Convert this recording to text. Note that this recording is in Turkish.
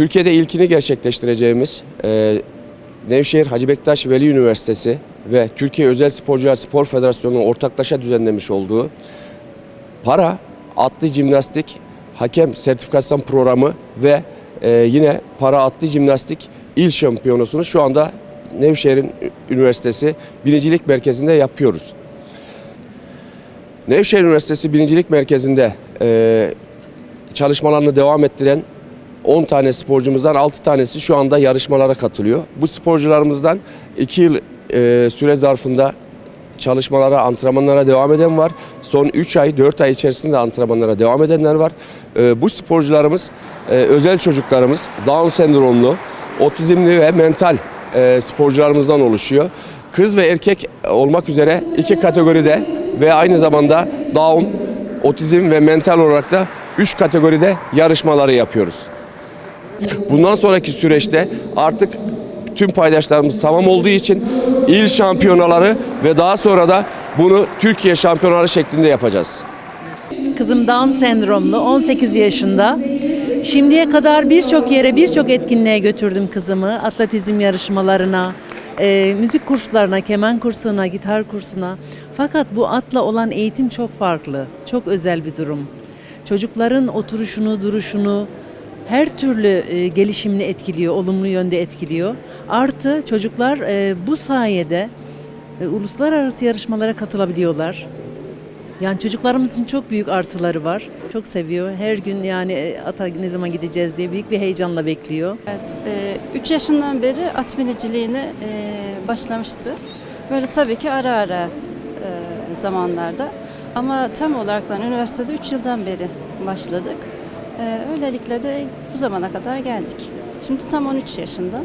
Türkiye'de ilkini gerçekleştireceğimiz e, Nevşehir Hacı Bektaş Veli Üniversitesi ve Türkiye Özel Sporcular Spor Federasyonu'nun ortaklaşa düzenlemiş olduğu para, atlı jimnastik, hakem sertifikasyon programı ve e, yine para atlı jimnastik il şampiyonasını şu anda Nevşehir'in Üniversitesi Birincilik Merkezi'nde yapıyoruz. Nevşehir Üniversitesi Birincilik Merkezi'nde e, çalışmalarını devam ettiren 10 tane sporcumuzdan 6 tanesi şu anda yarışmalara katılıyor. Bu sporcularımızdan 2 yıl e, süre zarfında çalışmalara, antrenmanlara devam eden var. Son 3 ay, 4 ay içerisinde antrenmanlara devam edenler var. E, bu sporcularımız e, özel çocuklarımız, Down sendromlu, otizmli ve mental e, sporcularımızdan oluşuyor. Kız ve erkek olmak üzere iki kategoride ve aynı zamanda Down, otizm ve mental olarak da 3 kategoride yarışmaları yapıyoruz. Bundan sonraki süreçte artık tüm paydaşlarımız tamam olduğu için il şampiyonaları ve daha sonra da bunu Türkiye şampiyonaları şeklinde yapacağız. Kızım Down sendromlu, 18 yaşında. Şimdiye kadar birçok yere, birçok etkinliğe götürdüm kızımı. Atletizm yarışmalarına, e, müzik kurslarına, keman kursuna, gitar kursuna. Fakat bu atla olan eğitim çok farklı, çok özel bir durum. Çocukların oturuşunu, duruşunu, her türlü e, gelişimini etkiliyor, olumlu yönde etkiliyor. Artı çocuklar e, bu sayede e, uluslararası yarışmalara katılabiliyorlar. Yani çocuklarımız için çok büyük artıları var. Çok seviyor. Her gün yani e, ata ne zaman gideceğiz diye büyük bir heyecanla bekliyor. Evet, 3 yaşından beri at biniciliğine başlamıştı. Böyle tabii ki ara ara zamanlarda. Ama tam olaraktan üniversitede 3 yıldan beri başladık. E, öylelikle de bu zamana kadar geldik. Şimdi tam 13 yaşında.